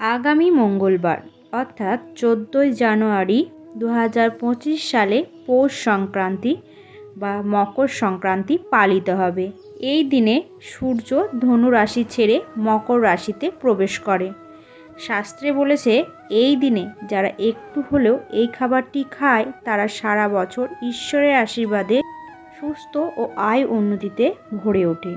আগামী মঙ্গলবার, অর্থাৎ চোদ্দোই জানুয়ারি দু হাজার পঁচিশ সালে পৌষ সংক্রান্তি বা মকর সংক্রান্তি পালিত হবে। এই দিনে সূর্য ধনু রাশি ছেড়ে মকর রাশিতে প্রবেশ করে। শাস্ত্রে বলেছে, এই দিনে যারা একটু হলেও এই খাবারটি খায়, তারা সারা বছর ঈশ্বরের আশীর্বাদে সুস্থ ও আয় উন্নতিতে ভরে ওঠে।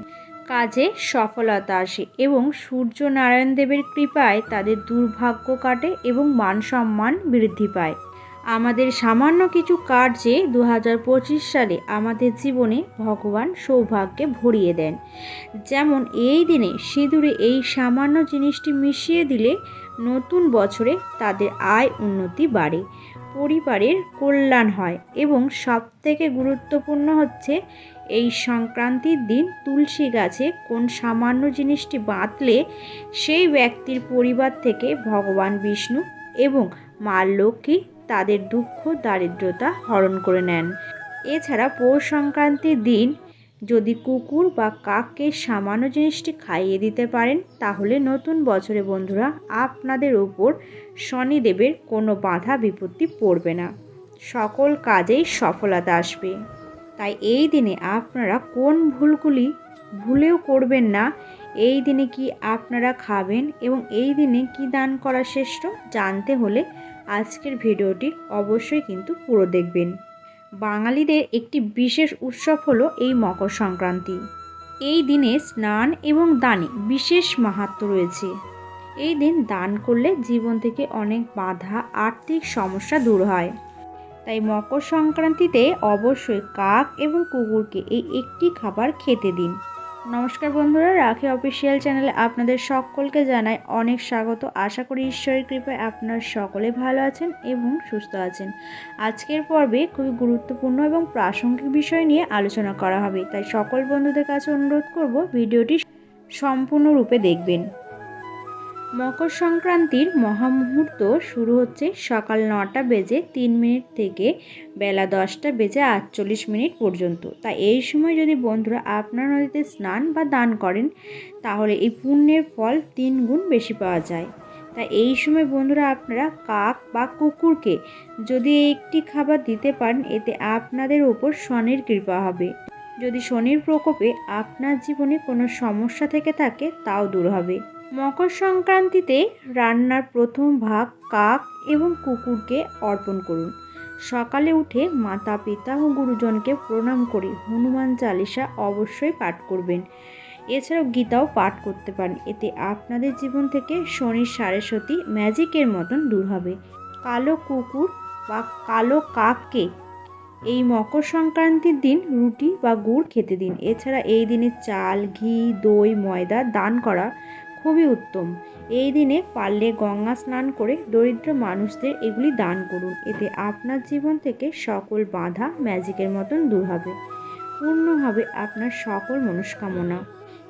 কাজে সফলতা আসে এবং সূর্য নারায়ণ দেবের কৃপায় তাদের দুর্ভাগ্য কাটে এবং মান সম্মান বৃদ্ধি পায়। আমাদের সামান্য কিছু কার্যে দু হাজার পঁচিশ সালে আমাদের জীবনে ভগবান সৌভাগ্যে ভরিয়ে দেন। যেমন এই দিনে সিঁদুরে এই সামান্য জিনিসটি মিশিয়ে দিলে নতুন বছরে তাদের আয় উন্নতি বাড়ে। পরিবারের কল্যাণ হয় এবং সবথেকে গুরুত্বপূর্ণ হচ্ছে এই সংক্রান্তির দিন তুলসী গাছে কোন সামান্য জিনিসটি বাঁধলে সেই ব্যক্তির পরিবার থেকে ভগবান বিষ্ণু এবং মা লক্ষ্মী তাদের দুঃখ, দারিদ্রতা হরণ করে নেন। এছাড়া পৌষ সংক্রান্তির দিন যদি কুকুর বা কাককে সামান্য জিনিসটি খাইয়ে দিতে পারেন, তাহলে নতুন বছরে বন্ধুরা আপনাদের উপর শনিদেবের কোনো বাধা বিপত্তি পড়বে না। সকল কাজেই সফলতা আসবে। তাই এই দিনে আপনারা কোন ভুলগুলি ভুলেও করবেন না। এই দিনে কি আপনারা খাবেন এবং এই দিনে কি দান করা শ্রেষ্ঠ, জানতে হলে আজকের ভিডিওটি অবশ্যই কিন্তু পুরো দেখবেন। বাঙালিদের একটি বিশেষ উৎসব হলো এই মকর সংক্রান্তি। এই দিনে স্নান এবং দানে বিশেষ মাহাত্ম রয়েছে। এই দিন দান করলে জীবন থেকে অনেক বাধা, আর্থিক সমস্যা দূর হয়। তাই মকর সংক্রান্তিতে অবশ্যই কাক এবং কুকুরকে এই একটি খাবার খেতে দিন। নমস্কার বন্ধুরা, রাখি অফিসিয়াল চ্যানেলে আপনাদের সকলকে জানাই অনেক স্বাগত। আশা করি ঈশ্বরের কৃপায় আপনারা সকলে ভালো আছেন এবং সুস্থ আছেন। আজকের পর্বে খুবই গুরুত্বপূর্ণ এবং প্রাসঙ্গিক বিষয় নিয়ে আলোচনা করা হবে। তাই সকল বন্ধুদের কাছে অনুরোধ করব, ভিডিওটি সম্পূর্ণরূপে দেখবেন। মকর সংক্রান্তির মহামুহূর্ত শুরু হচ্ছে সকাল নটা বেজে তিন মিনিট থেকে বেলা দশটা বেজে আটচল্লিশ মিনিট পর্যন্ত। তাই এই সময় যদি বন্ধুরা আপনার নদীতে স্নান বা দান করেন, তাহলে এই পুণ্যের ফল তিন গুণ বেশি পাওয়া যায়। তাই এই সময় বন্ধুরা আপনারা কাক বা কুকুরকে যদি একটি খাবার দিতে পারেন, এতে আপনাদের ওপর শনির কৃপা হবে। যদি শনির প্রকোপে আপনার জীবনে কোনো সমস্যা থেকে থাকে, তাও দূর হবে। মকর সংক্রান্তিতে রান্নার প্রথম ভাগ কাক এবং কুকুরকে অর্পণ করুন। সকালে উঠে মাতা, পিতা ও গুরুজনকে প্রণাম করে হনুমান চালিসা অবশ্যই পাঠ করবেন। এছাড়াও গীতাও পাঠ করতে পারেন। এতে আপনাদের জীবন থেকে শনির সারেসতী ম্যাজিকের মতন দূর হবে। কালো কুকুর বা কালো কাককে এই মকর সংক্রান্তির দিন রুটি বা গুড় খেতে দিন। এছাড়া এই দিনে চাল, ঘি, দই, ময়দা দান করা খুবই উত্তম। এই দিনে পারলে গঙ্গা স্নান করে দরিদ্র মানুষদের এগুলি দান করুন। এতে আপনার জীবন থেকে সকল বাধা ম্যাজিকের মতন দূর হবে। পূর্ণ হবে আপনার সকল মনস্কামনা।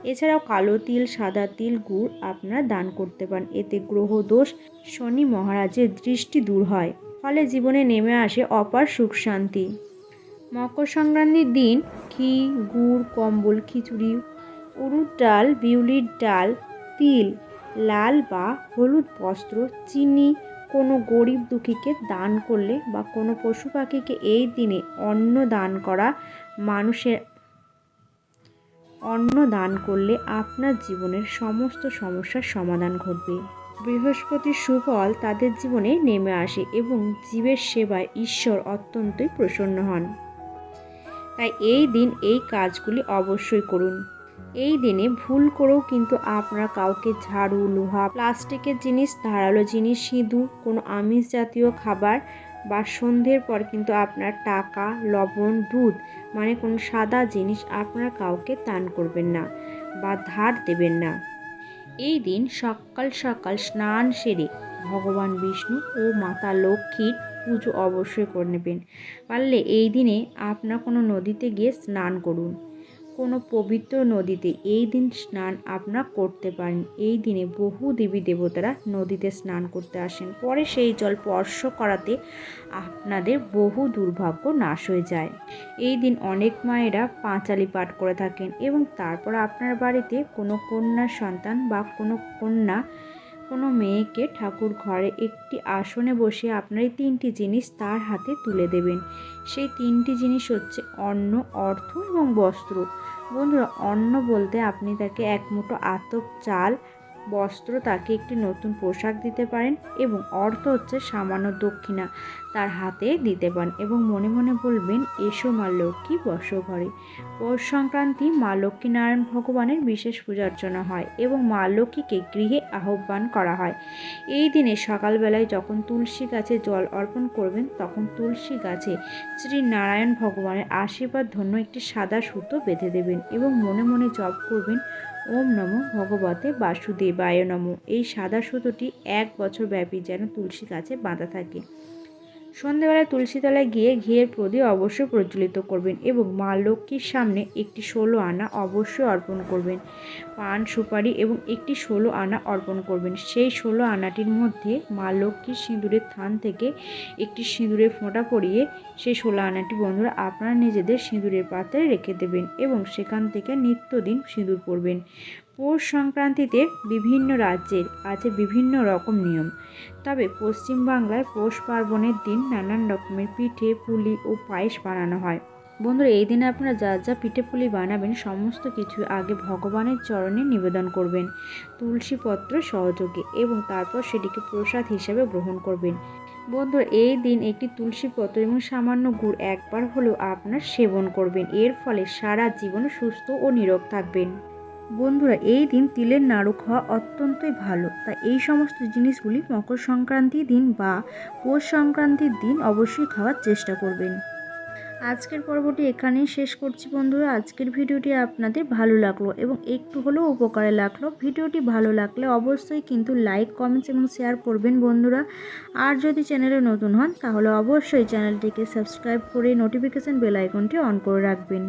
এছাড়াও কালো তিল, সাদা তিল, গুড় আপনারা দান করতে পারেন। এতে গ্রহ দোষ শনি মহারাজের দৃষ্টি দূর হয়। ফলে জীবনে নেমে আসে অপার সুখ শান্তি। মকর সংক্রান্তির দিন ঘি, গুড়, কম্বল, খিচুড়ি উড়ুদ ডাল, বিউলির ডাল তিল, লাল বা হলুদ বস্ত্র, চিনি, কোনো গরিব দুঃখীকে দান করলে বা কোনো পশু পাখিকে এই দিনে অন্ন দান করা মানুষের অন্ন দান করলে আপনার জীবনের সমস্ত সমস্যার সমাধান ঘটবে। বৃহস্পতির সুফল তাদের জীবনে নেমে আসে এবং জীবের সেবায় ঈশ্বর অত্যন্তই প্রসন্ন হন। তাই এই দিন এই কাজগুলি অবশ্যই করুন। এই দিনে ভুল করেও কিন্তু আপনারা কাউকে ঝাড়ু, লোহা, প্লাস্টিকের জিনিস, ধারালো জিনিস, সিঁদুর, কোনো আমিষ জাতীয় খাবার বা সন্ধ্যের পর কিন্তু আপনার টাকা, লবণ, দুধ মানে কোনো সাদা জিনিস আপনারা কাউকে দান করবেন না বা ধার দেবেন না। এই দিন সকাল সকাল স্নান সেরে ভগবান বিষ্ণু ও মাতা লক্ষ্মীর পুজো অবশ্যই করে নেবেন। পারলে এই দিনে আপনার কোনো নদীতে গিয়ে স্নান করুন। কোনো পবিত্র নদীতে এই দিন স্নান আপনারা করতে পারেন। এই দিনে বহু দেবী দেবতারা নদীতে স্নান করতে আসেন। পরে সেই জল স্পর্শ করাতে আপনাদের বহু দুর্ভাগ্য নাশ হয়ে যায়। এই দিন অনেক মায়েরা পাঁচালি পাঠ করে থাকেন এবং তারপর আপনার বাড়িতে কোনো কন্যা সন্তান বা কোনো কন্যা কোনো মেয়েকে ঠাকুর ঘরে একটি আসনে বসে আপনার এই তিনটি জিনিস তার হাতে তুলে দেবেন। সেই তিনটি জিনিস হচ্ছে অন্ন, অর্থ এবং বস্ত্র। বন্ধুরা, অন্ন বলতে আপনি তাকে এক মুঠো আতপ চাল বস্ত্র তাকে একটি নতুন পোশাক দিতে পারেন এবং অর্থ হচ্ছে সামান্য দক্ষিণা তার হাতে দিতে পারেন এবং মনে মনে বলবেন, এসো মা লক্ষ্মী, বস ঘরে। পৌষ সংক্রান্তি মা লক্ষ্মীনারায়ণ ভগবানের বিশেষ পূজা অর্চনা হয় এবং মা লক্ষ্মীকে গৃহে আহ্বান করা হয়। এই দিনে সকালবেলায় যখন তুলসী গাছে জল অর্পণ করবেন, তখন তুলসী গাছে শ্রী নারায়ণ ভগবানের আশীর্বাদ ধন্য একটি সাদা সুতো বেঁধে দেবেন এবং মনে মনে জপ করবেন ওম নমো ভগবতে বাসুদেবায় নমো। এই সাদা সুতোটি এক বছর ব্যাপী যেন তুলসী গাছে বাঁধা থাকে। সন্ধেবেলায় তুলসীতলায় গিয়ে ঘিয়ের প্রদীপ অবশ্যই প্রজ্বলিত করবেন এবং মা লক্ষ্মীর সামনে একটি ষোলো আনা অবশ্যই অর্পণ করবেন। পান, সুপারি এবং একটি ষোলো আনা অর্পণ করবেন। সেই ষোলো আনাটির মধ্যে মা লক্ষ্মীর সিঁদুরের থান থেকে একটি সিঁদুরের ফোঁটা পরিয়ে সেই ষোলো আনাটি বন্ধুরা আপনারা নিজেদের সিঁদুরের পাত্রে রেখে দেবেন এবং সেখান থেকে নিত্যদিন সিঁদুর পরবেন। পৌষ সংক্রান্তিতে বিভিন্ন রাজ্যের আছে বিভিন্ন রকম নিয়ম। তবে পশ্চিমবাংলায় পৌষ পার্বণের দিন নানান রকমের পিঠে, পুলি ও পায়েস বানানো হয়। বন্ধুরা, এই দিনে আপনারা যা যা পিঠে পুলি বানাবেন, সমস্ত কিছু আগে ভগবানের চরণে নিবেদন করবেন। তুলসী পত্র সহযোগে এবং তারপর সেটিকে প্রসাদ হিসেবে গ্রহণ করবেন। বন্ধুরা, এই দিন একটি তুলসী পত্র এবং সামান্য গুড় একবার হলেও আপনার সেবন করবেন। এর ফলে সারা জীবন সুস্থ ও নিরোগ থাকবেন। বন্ধুরা, এই দিন তিলের নাড়ু খাওয়া অত্যন্তই ভালো। তাই এই সমস্ত জিনিসগুলি মকর সংক্রান্তির দিন বা পৌষ সংক্রান্তির দিন অবশ্যই খাওয়ার চেষ্টা করবেন। আজকের পর্বটি এখানেই শেষ করছি বন্ধুরা। আজকের ভিডিওটি আপনাদের ভালো লাগল এবং একটু হলেও উপকারে লাগল। ভিডিওটি ভালো লাগলে অবশ্যই কিন্তু লাইক, কমেন্টস এবং শেয়ার করবেন বন্ধুরা। আর যদি চ্যানেলে নতুন হন, তাহলে অবশ্যই চ্যানেলটিকে সাবস্ক্রাইব করে নোটিফিকেশান বেল আইকনটি অন করে রাখবেন।